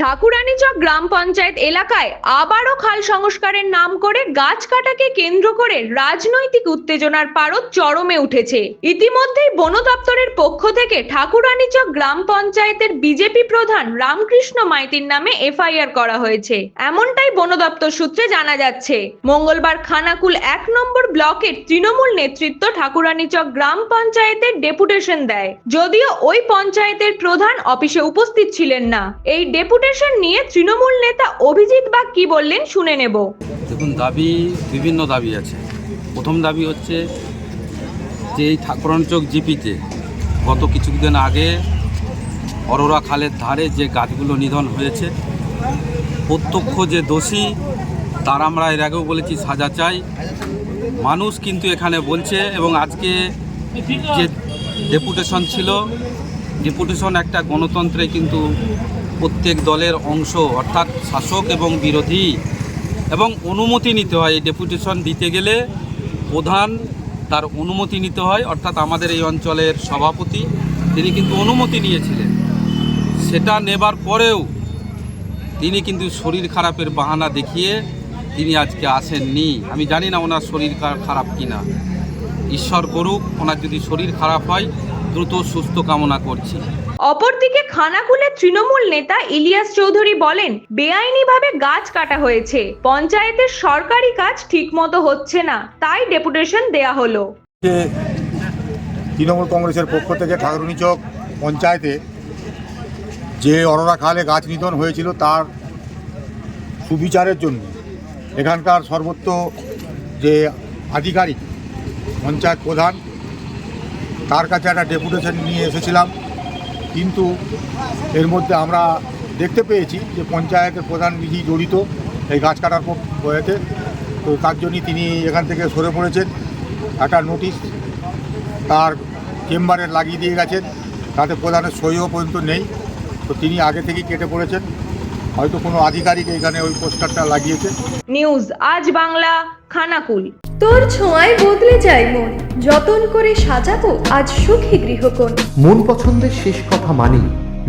ঠাকুরানীচক গ্রাম পঞ্চায়েত এলাকায় আবারও খাল সংস্কারের নাম করে গাছ কাটাকে কেন্দ্র করে রাজনৈতিক উত্তেজনার পারদ চরমে উঠেছে। ইতিমধ্যেই বন দপ্তরের পক্ষ থেকে ঠাকুরানীচক গ্রাম পঞ্চায়েতের বিজেপি প্রধান রামকৃষ্ণ মাইতির নামে এফআইআর করা হয়েছে। এমনটাই বন দপ্তর সূত্রে জানা যাচ্ছে। মঙ্গলবার খানাকুল এক নম্বর ব্লকের তৃণমূল নেতৃত্ব ঠাকুরানীচক গ্রাম পঞ্চায়েতের ডেপুটেশন দেয়। যদিও ওই পঞ্চায়েতের প্রধান অফিসে উপস্থিত ছিলেন না। এই ডেপুটেশন নিয়ে তৃণমূল নেতা অভিজিৎ বাগ কি বললেন শুনে নেব। দেখুন, দাবি বিভিন্ন দাবি আছে। প্রথম দাবি হচ্ছে যে এই ঠাকুরানচক জিপিতে গত কিছুদিন আগে অরোরা খালের ধারে যে গাছগুলো নিধন হয়েছে, প্রত্যক্ষ যে দোষী, তার আমরা এর আগেও বলেছি সাজা চাই। মানুষ কিন্তু এখানে বলছে এবং আজকে যে ডেপুটেশন ছিল, ডেপুটেশন একটা গণতন্ত্রে কিন্তু প্রত্যেক দলের অংশ, অর্থাৎ শাসক এবং বিরোধী, এবং অনুমতি নিতে হয়। এই ডেপুটেশন দিতে গেলে প্রধান তার অনুমতি নিতে হয়, অর্থাৎ আমাদের এই অঞ্চলের সভাপতি, তিনি কিন্তু অনুমতি নিয়েছিলেন। সেটা নেবার পরেও তিনি কিন্তু শরীর খারাপের বাহানা দেখিয়ে তিনি আজকে আসেননি। আমি জানি না ওনার শরীর খারাপ কিনা। ঈশ্বর করুক, ওনার যদি শরীর খারাপ হয়, দ্রুত সুস্থ কামনা করছি। অপরদিকে খানাকুলের তৃণমূল নেতা ইলিয়াস চৌধুরী বলেন, বেআইনিভাবে গাছ কাটা হয়েছে। পঞ্চায়েতের সরকারি কাজ ঠিকমতো হচ্ছে না। তাই ডেপুটেশন দেয়া হলো। তৃণমূল কংগ্রেসের পক্ষ থেকে ঠাকুরুনি চক পঞ্চায়েতে যে অরোরা খালে গাছ নিধন হয়েছিল তার সুবিচারের জন্য, এখানকার সর্বত্র যে আধিকারিক, পঞ্চায়েত প্রধান, তার কাছে একটা ডেপুটেশন নিয়ে এসেছিলাম। কিন্তু এর মধ্যে আমরা দেখতে পেয়েছি যে পঞ্চায়েতের প্রধান নিজেই জড়িত এই গাছ কাটার বয়েতে তো তার জন্যই তিনি এখান থেকে সরে পড়েছেন। একটা নোটিশ তার চেম্বারে লাগিয়ে দিয়ে গেছেন। তাতে প্রধানের সইও পর্যন্ত নেই। তো তিনি আগে থেকেই কেটে পড়েছেন। হয়তো কোনো আধিকারিক এখানে ওই পোস্টারটা লাগিয়েছে। নিউজ, আজ বাংলা, খানাকুল। তোর ছোঁয়ায় বদলে যায় মন। যতন করে সাজাবো আজ সুখী গৃহকোণ। মন পছন্দের শেষ কথা মানি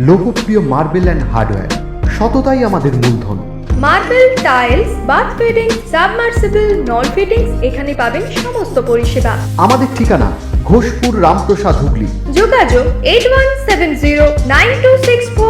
লোকপ্রিয় মার্বেল অ্যান্ড হার্ডওয়্যার সততাই আমাদের মূলধন। Marble tiles bath fitting submersible নল ফিটিংস এখানে পাবেন সমস্ত পরিষেবা। আমাদের ঠিকানা ঘোষপুর রামপ্রসাদ হুগলি। যোগাযোগ eight one seven zero nine two six four